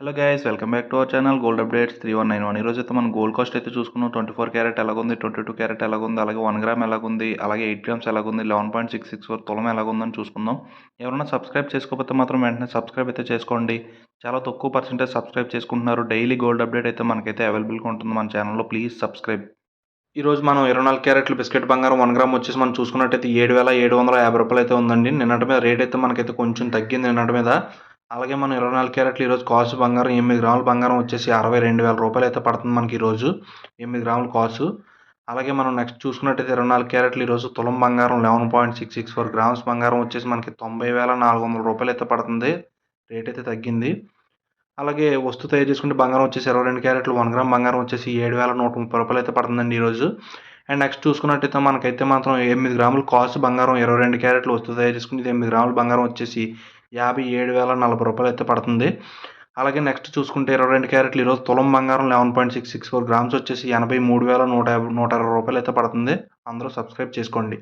Hello guys welcome back to our channel gold updates three one nine one ఈరోజు అయితే మనం gold cost అయితే చూసుకున్నాం. ట్వంటీ ఫోర్ క్యారెట్ ఎలాగుంది? ట్వంటీ టూ క్యారెట్ ఎలాగుంది? అలాగే వన్ గ్రామ్ ఎలాగుంది? అలాగే ఎయిట్ గ్రామ్స్ ఎలాగుంది? Eleven point six six four తులం ఎలాగుందని చూసుకుందాం. ఎవరైనా సబ్స్క్రైబ్ చేసుకోకపోతే మాత్రం వెంటనే సబ్స్క్రైబ్ అయితే చేసుకోండి. చాలా తక్కువ పర్సెంటేజ్ సబ్స్క్రైబ్ చేసుకుంటున్నారు. డైలీ గోల్డ్ అప్డేట్ అయితే మనకైతే అవైలబుల్గా ఉంటుంది మన ఛానల్లో ప్లీజ్ సబ్స్క్రైబ్ ఈరోజు మనం ఇరవై నాలుగు క్యారెట్లు బిస్కెట్ బంగారం వన్ గ్రామ్ వచ్చేసి మనం చూసుకున్నట్టయితే ఏడు వేల ఏడు వందల యాభై రూపాయలు అయితే ఉందండి. నిన్నటి మీద రేట్ అయితే మనకైతే కొంచెం తగ్గింది నిన్నటి మీద. అలాగే మనం ఇరవై నాలుగు క్యారెట్లు ఈరోజు కాసు బంగారం ఎనిమిది గ్రాముల బంగారం వచ్చేసి అరవై రెండు వేల రూపాయలు అయితే పడుతుంది మనకి ఈరోజు. ఎనిమిది గ్రాముల కాసు. అలాగే మనం నెక్స్ట్ చూసుకున్నట్టయితే ఇరవై నాలుగు క్యారెట్లు ఈరోజు తులం బంగారం eleven point six six four grams బంగారం వచ్చేసి మనకి తొంభై వేల నాలుగు వందల రూపాయలు అయితే పడుతుంది. రేట్ అయితే తగ్గింది. అలాగే వస్తువు తయారు చేసుకుంటే బంగారం వచ్చేసి ఇరవై రెండు క్యారెట్లు వన్ గ్రామ్ బంగారం వచ్చేసి ఏడు వేల నూట ముప్పై రూపాయలు అయితే పడుతుందండి ఈరోజు. అండ్ నెక్స్ట్ చూసుకున్నట్టయితే మనకైతే మాత్రం ఎనిమిది గ్రాములు కాస్ట్ బంగారం ఇరవై రెండు క్యారెట్లు వస్తువు తయారు చేసుకుంటే ఎనిమిది గ్రాముల బంగారం వచ్చేసి యాభై ఏడు వేల నలభై రూపాయలు అయితే పడుతుంది. అలాగే నెక్స్ట్ చూసుకుంటే ఇరవై రెండు క్యారెట్లు ఈరోజు తులం బంగారం eleven point six six four grams వచ్చేసి ఎనభై మూడు వేల నూట యాభై నూట అరవై రూపాయలు అయితే పడుతుంది. అందరూ సబ్స్క్రైబ్ చేసుకోండి.